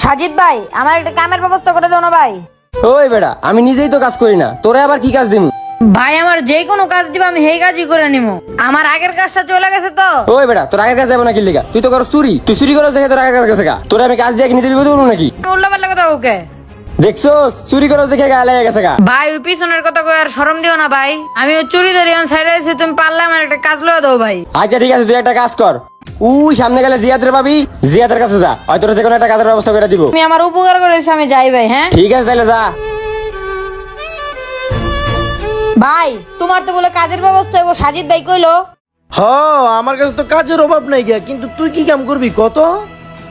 সাজিদ ভাই আমার একটা কামের ব্যবস্থা করে দাও না ভাই। ওই বেটা আমি নিজেই তো কাজ করি না। তোরে আবার কি কাজ দিমু? ভাই আমার যে কোনো কাজ দিব আমি সেই কাজই করে নিবো আমার আগের কাজটা চলে গেছে তো। ওই বেটা তোর আগের কাজ যাব না কি লিগা? তুই তো করো চুরি। তুই চুরি করো দেখে তোর আগের কাজ গেছে গা। তোরে আমি কাজ দিয়ে কি নিজে বিপদ বলব নাকি? উল্লা পাল্লা কথা ওকে দেখছ চুরি করো দেখে গায়ে লেগে গেছে গা। ভাই ওই পিছনের কথা কই আর শরম দিও না ভাই। আমি ওই চুরি ধরি আমি সাইডে আছি তুমি পারলে আমার একটা কাজ লয়ে দাও ভাই। আচ্ছা ঠিক আছে তুই একটা কাজ কর। উই সামনে গেলে জিয়াদের পাবি। জিয়াদের কাছে যা। হয়তো যে কোনো একটা কাজের ব্যবস্থা করে দিব। তুমি আমার উপকার করেছ আমি যাই ভাই হ্যাঁ? ঠিক আছে তাহলে যা। ভাই তোমার তো বলে কাজের ব্যবস্থা হইব সাজিদ ভাই কইলো। হ আমার কাছে তো কাজের অভাব নাই গিয়া কিন্তু তুই কি কাম করবি কত?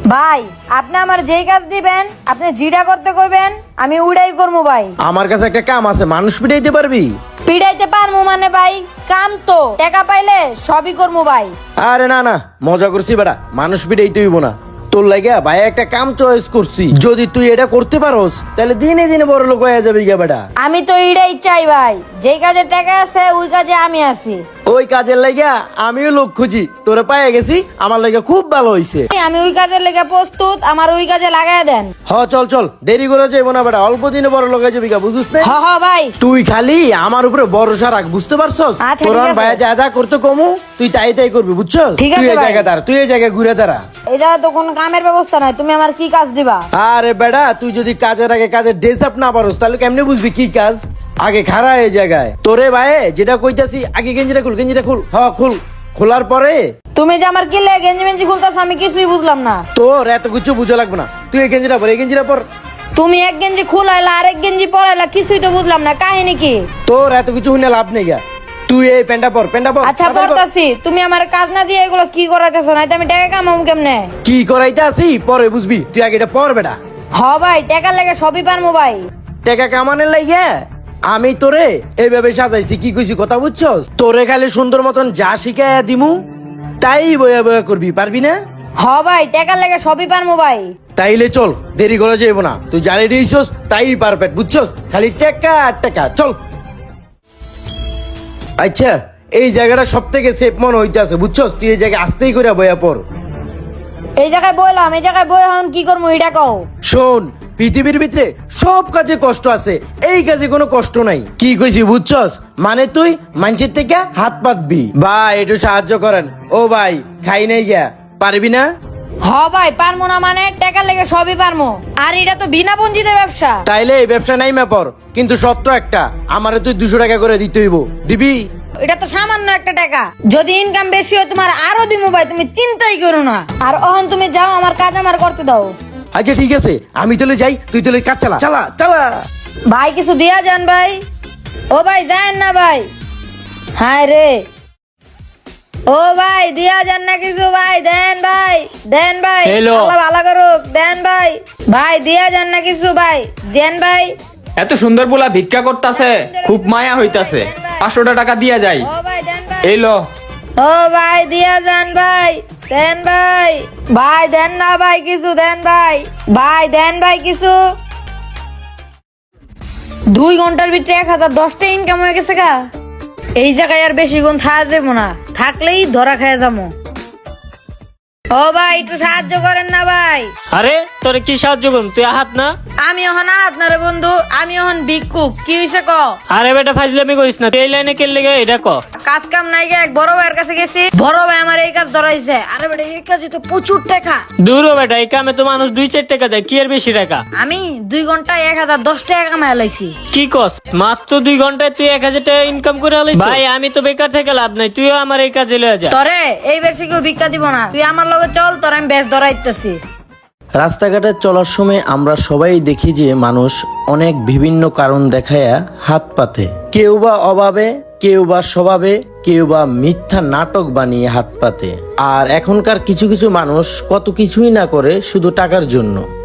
ভাই আপনি আমার যেই কাজ দিবেন আপনি জিডা করতে কইবেন আমি উড়াই করব ভাই। আমার কাছে একটা কাম আছে মানুষ পিটাইতে পারবি? পিড়াইতে পারমু মানে ভাই? কাম তো। টাকা পাইলে সবই করমু ভাই। আরে না না মজা করছি বেটা। মানুষ পিড়াইতে হইব না। তোর লাগিয়া ভাই একটা কাম চয়েস করছি। যদি তুই এটা করতে পারোস তাহলে দিনে দিনে বড় লোক হয়ে যাবি গিয়া বেটা। আমি তো এটাই চাই ভাই। যেই কাজে টাকা আছে ওই কাজে আমি আছি। ওই কাজের লাগিয়া আমিও লোক খুঁজি তোরে পাইয়া গেছি আমার লাগে খুব ভালো হইছে। আমি ওই কাজের লেগে প্রস্তুত আমার ওই কাজে লাগাই দেন। হ চল চল দেরি করে যাইব না বেটা অল্প দিনে বড় লোক যাবি গা বুঝিস না? হ হ ভাই। তুই খালি আমার উপরে ভরসা রাখ বুঝতে পারছস? আচ্ছা, তোর ঠিক আছে। ভাইয়া যা যা করতে কমু তুই তাই তাই করবি বুঝছস? ঠিক তুই আছে এই ভাই। জায়গায় দাঁড়া তুই এই জায়গায় ঘুরে দাঁড়া। জায়গায় তো কোনো কামের ব্যবস্থা নাই তুমি আমার কি কাজ দিবা? আরে বেটা তুই যদি কাজের আগে কাজের ড্রেস আপ না পারোস তাহলে কেমনে বুঝবি কি কাজ? আগে খারা এই জায়গায়। তোরে ভাই যেটা কইতাছি আগে গেঞ্জিটা খুল গেঞ্জিটা খুল। হ খুল। খোলার পরে তুমি যে আমার কি লে গেঞ্জি মেঞ্জি খুলতেছ আমি কিছুই বুঝলাম না। তোর এত কিছু বুঝা লাগবে না। তুই এই গেঞ্জিটা পর এই গেঞ্জিটা পর। তুমি এক গেঞ্জি খুলাইলা আরেক গেঞ্জি পরাইলা কিছুই তো বুঝলাম না। কাহিনী কি? তোর এত কিছু শুনে লাভ নেই গা। তুই এই প্যান্টটা পর প্যান্টটা পর আচ্ছা পড়তাছি তুমি আমার কাজ না দিয়ে এগুলো কি করাইতেছো? না আমি টাকা কামাবো কেমনে? কি করাইতে আসি পরে বুঝবি। তুই আগে এটা পর বেটা। হ ভাই টাকার লেগে সবই পারমু ভাই। টাকা কামানের লাইগে আমি তোরে এইভাবে সাজাইছি কি কইছি কথা বুঝছস? তোরে খালি সুন্দর মতন যা শিখাইয়া দিমু তাই বয়া বয়া করবি পারবি না? হ ভাই টাকার লেগে সবই পারমু ভাই। তাইলে চল দেরি করে যাইব না। তুই জানি দিয়েছস তাই পারফেক্ট বুঝছস? খালি টাকা আর টাকা চল। আচ্ছা এই জায়গাটা সব থেকে সেফ মনে হইতে আছে বুঝছস? তুই এই জায়গায় আসতেই করে বয়া পর এই জায়গায় বইলাম এই জায়গায় বই এখন কি করব এটা কও। শোন পৃথিবীর ভিতরে সব কাজে কষ্ট আছে এই কাজে কোনো কষ্ট নাই। কি কইছি বুঝছস? মানে তুই মানুষের থেকে হাত পাতবি। ভাই একটু সাহায্য করেন। ও ভাই খাই নাই গিয়া। পারবি না? হ ভাই পারমু না মানে টাকার লেগে সবই পারমু। আর এটা তো বিনা পুঞ্জিতে ব্যবসা। তাইলে এই ব্যবসা নাই পর কিন্তু সত্য একটা আমারে তুই দুশো টাকা করে দিতে হইব। দিবি? এটা তো সামান্য একটা টাকা। যদি ইনকাম বেশি হয় তোমার আরও দিমু ভাই তুমি চিন্তাই করো না। আর অহন তুমি যাও আমার কাজ আমার করতে দাও। আচ্ছা ঠিক আছে। আমি তাহলে যাই তুই তাহলে কাজ চালা। চালা চালা। ভাই কিছু দিয়া যান ভাই। ও ভাই দেন না ভাই। হায় রে। ও ভাই দিয়া যান না কিছু ভাই দেন ভাই দেন ভাই। Hello. আল্লাহ ভালো করুক দেন ভাই। ভাই দিয়া যান না কিছু ভাই দেন ভাই। এত সুন্দর বলা ভিক্ষা করতাছে খুব মায়া হইতাছে। পাঁচশোটা টাকা দিয়া যাই। ও ভাই দেন ভাই। এই লো ও ভাই দিয়া যান ভাই। দেন ভাই। ভাই, দেন না ভাই কিছু, দেন ভাই। ভাই, দেন ভাই কিছু। দুই ঘণ্টার ভিতরে এক হাজার দশটা ইনকাম হয়ে গেছে গা। এই জায়গায় আর বেশি গুণ থাকা যাব না। থাকলেই ধরা খায় যাব। ও ভাই, একটু সাহায্য করেন না ভাই। আরে, তোরে কি সাহায্য করুন তুই আহাত না? আমি এখন আপনার বন্ধু আমি এখন ভিক্ষুক কি হয়েছে ক? আরে বেটা ফাজলামি করিস না। তুই এই লাইনে কে লেগে এটা ক? কাজ কাম নাই গে এক বড় ভাইয়ের কাছে গেছি। বড় ভাই আমার এই কাজ ধরাইছে। আরে বেটা এই কাজে তো প্রচুর টাকা। দূর বেটা এই কামে তো মানুষ দুই চার টাকা দেয় কি আর বেশি টাকা? আমি দুই ঘন্টায় এক হাজার দশ টাকা কামাই লাইছি কি কস? মাত্র দুই ঘন্টায় তুই এক হাজার টাকা ইনকাম করে আলিস ভাই আমি তো বেকার থেকে লাভ নাই তুইও আমার এই কাজে লয়ে যা। তরে এই বেশি কেউ ভিক্ষা দিব না। তুই আমার লগে চল তোর আমি বেশ ধরাইতেছি। রাস্তাঘাটে চলার সময় আমরা সবাই দেখি যে মানুষ অনেক বিভিন্ন কারণ দেখায়া হাত পাতে। কেউ বা অভাবে, কেউ বা স্বভাবে, কেউ বা মিথ্যা নাটক বানিয়ে হাত পাতে। আর এখনকার কিছু কিছু মানুষ কত কিছুই না করে শুধু টাকার জন্য।